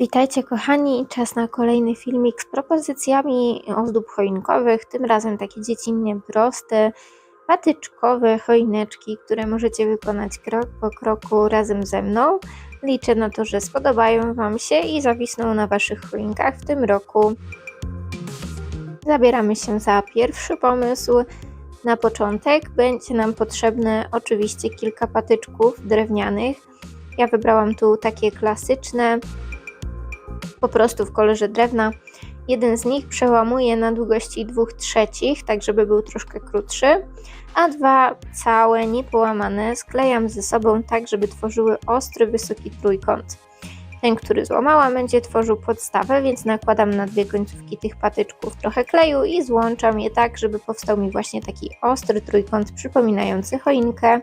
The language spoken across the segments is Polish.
Witajcie kochani, czas na kolejny filmik z propozycjami ozdób choinkowych, tym razem takie dziecinnie proste, patyczkowe choineczki, które możecie wykonać krok po kroku razem ze mną. Liczę na to, że spodobają Wam się i zawisną na Waszych choinkach w tym roku. Zabieramy się za pierwszy pomysł. Na początek będzie nam potrzebne oczywiście kilka patyczków drewnianych. Ja wybrałam tu takie klasyczne, po prostu w kolorze drewna. Jeden z nich przełamuję na długości 2 trzecich, tak żeby był troszkę krótszy, a dwa całe, niepołamane sklejam ze sobą tak, żeby tworzyły ostry, wysoki trójkąt. Ten, który złamałam, będzie tworzył podstawę, więc nakładam na dwie końcówki tych patyczków trochę kleju i złączam je tak, żeby powstał mi właśnie taki ostry trójkąt przypominający choinkę.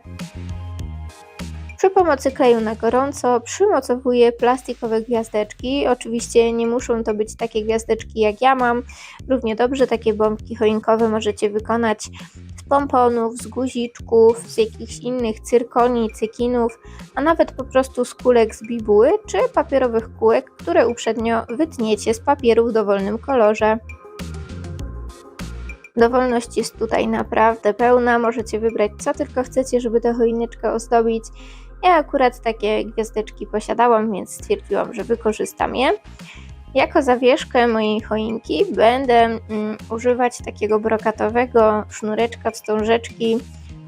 Przy pomocy kleju na gorąco przymocowuję plastikowe gwiazdeczki. Oczywiście nie muszą to być takie gwiazdeczki jak ja mam. Równie dobrze takie bombki choinkowe możecie wykonać z pomponów, z guziczków, z jakichś innych cyrkoni, cykinów, a nawet po prostu z kulek z bibuły czy papierowych kółek, które uprzednio wytniecie z papieru w dowolnym kolorze. Dowolność jest tutaj naprawdę pełna, możecie wybrać co tylko chcecie, żeby tę choineczkę ozdobić. Ja akurat takie gwiazdeczki posiadałam, więc stwierdziłam, że wykorzystam je. Jako zawieszkę mojej choinki będę mm, używać takiego brokatowego sznureczka wstążeczki,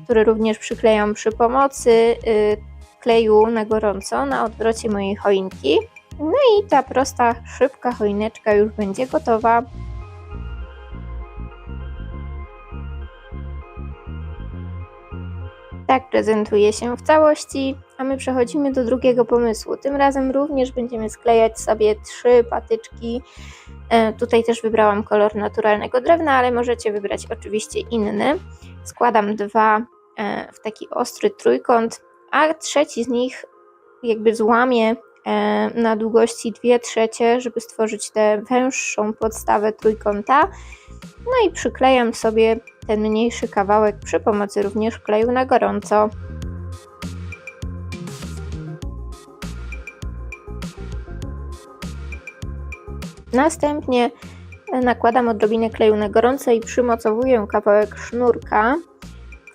który również przyklejam przy pomocy y, kleju na gorąco na odwrocie mojej choinki. No i ta prosta, szybka choineczka już będzie gotowa. Tak prezentuje się w całości, a my przechodzimy do drugiego pomysłu. Tym razem również będziemy sklejać sobie trzy patyczki. E, tutaj też wybrałam kolor naturalnego drewna, ale możecie wybrać oczywiście inny. Składam dwa e, w taki ostry trójkąt, a trzeci z nich jakby złamię e, na długości 2 trzecie, żeby stworzyć tę węższą podstawę trójkąta. No i przyklejam sobie ten mniejszy kawałek przy pomocy również kleju na gorąco. Następnie nakładam odrobinę kleju na gorąco i przymocowuję kawałek sznurka,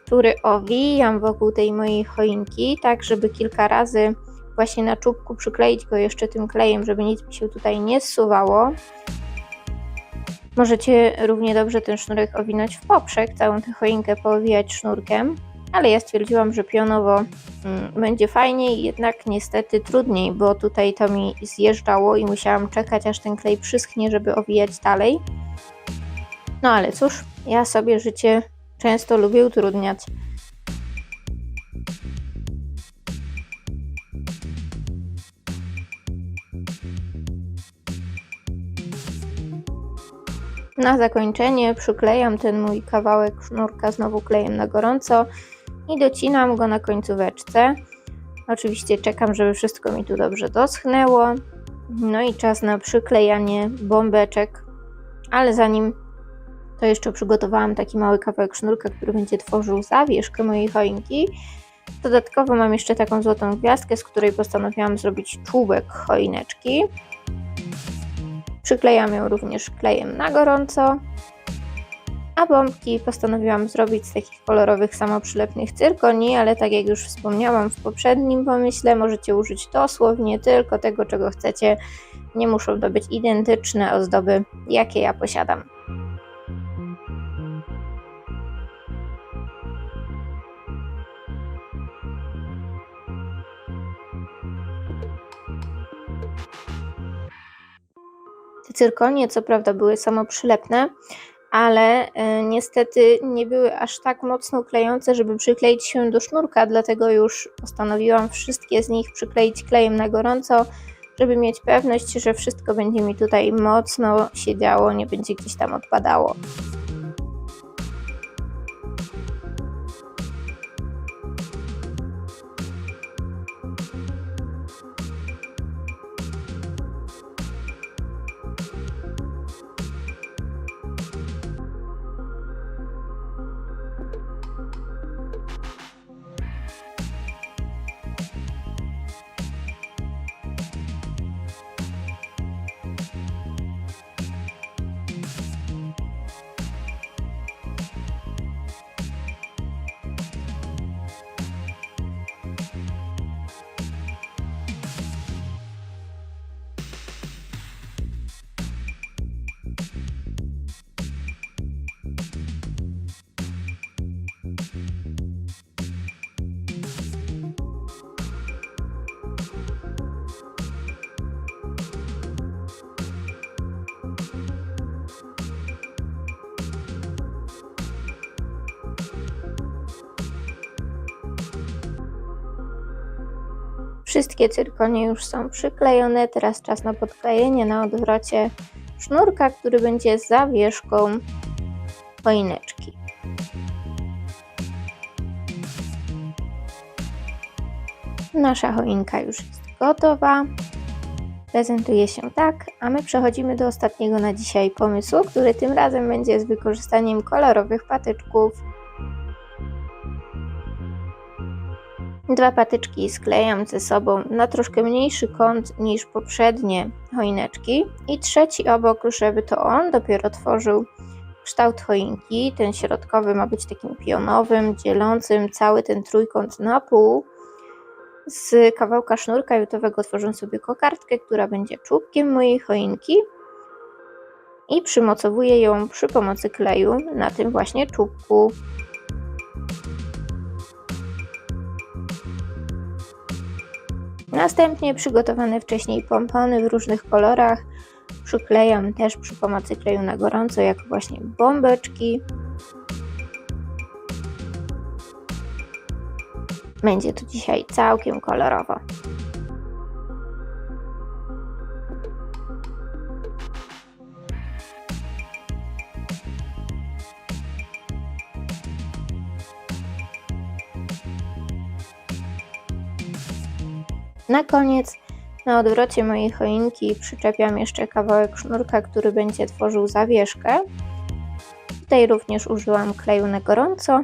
który owijam wokół tej mojej choinki, tak żeby kilka razy właśnie na czubku przykleić go jeszcze tym klejem, żeby nic mi się tutaj nie zsuwało. Możecie równie dobrze ten sznurek owinąć w poprzek, całą tę choinkę poowijać sznurkiem, ale ja stwierdziłam, że pionowo mm, będzie fajniej, jednak niestety trudniej, bo tutaj to mi zjeżdżało i musiałam czekać aż ten klej przyschnie, żeby owijać dalej. No ale cóż, ja sobie życie często lubię utrudniać. Na zakończenie przyklejam ten mój kawałek sznurka znowu klejem na gorąco i docinam go na końcóweczce. Oczywiście czekam, żeby wszystko mi tu dobrze doschnęło. No i czas na przyklejanie bombeczek, ale zanim to jeszcze przygotowałam taki mały kawałek sznurka, który będzie tworzył zawieszkę mojej choinki. Dodatkowo mam jeszcze taką złotą gwiazdkę, z której postanowiłam zrobić czubek choineczki. Przyklejam ją również klejem na gorąco. A bombki postanowiłam zrobić z takich kolorowych samoprzylepnych cyrkoni, ale tak jak już wspomniałam w poprzednim pomyśle, możecie użyć dosłownie tylko tego, czego chcecie. Nie muszą to być identyczne ozdoby, jakie ja posiadam. Cyrkonie co prawda były samoprzylepne, ale e, niestety nie były aż tak mocno klejące, żeby przykleić się do sznurka, dlatego już postanowiłam wszystkie z nich przykleić klejem na gorąco, żeby mieć pewność, że wszystko będzie mi tutaj mocno siedziało, nie będzie gdzieś tam odpadało. Wszystkie cyrkonie już są przyklejone, teraz czas na podklejenie na odwrocie sznurka, który będzie zawieszką choineczki. Nasza choinka już jest gotowa. Prezentuje się tak, a my przechodzimy do ostatniego na dzisiaj pomysłu, który tym razem będzie z wykorzystaniem kolorowych patyczków. Dwa patyczki sklejam ze sobą na troszkę mniejszy kąt niż poprzednie choineczki i trzeci obok, żeby to on dopiero tworzył kształt choinki. Ten środkowy ma być takim pionowym, dzielącym cały ten trójkąt na pół. Z kawałka sznurka jutowego tworzę sobie kokardkę, która będzie czubkiem mojej choinki i przymocowuję ją przy pomocy kleju na tym właśnie czubku. Następnie przygotowane wcześniej pompony w różnych kolorach przyklejam też przy pomocy kleju na gorąco, jak właśnie bombeczki. Będzie to dzisiaj całkiem kolorowo. Na koniec na odwrocie mojej choinki przyczepiam jeszcze kawałek sznurka, który będzie tworzył zawieszkę. Tutaj również użyłam kleju na gorąco.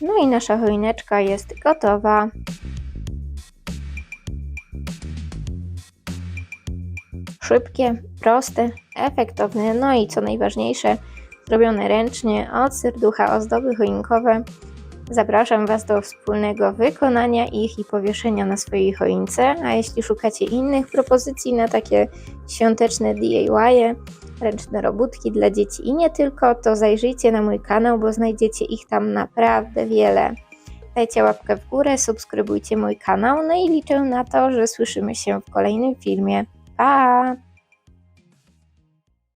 No i nasza choineczka jest gotowa. Szybkie, proste, efektowne, no i co najważniejsze, zrobione ręcznie od serducha ozdoby choinkowe. Zapraszam Was do wspólnego wykonania ich i powieszenia na swojej choince, a jeśli szukacie innych propozycji na takie świąteczne DIY, ręczne robótki dla dzieci i nie tylko, to zajrzyjcie na mój kanał, bo znajdziecie ich tam naprawdę wiele. Dajcie łapkę w górę, subskrybujcie mój kanał, no i liczę na to, że słyszymy się w kolejnym filmie. Pa!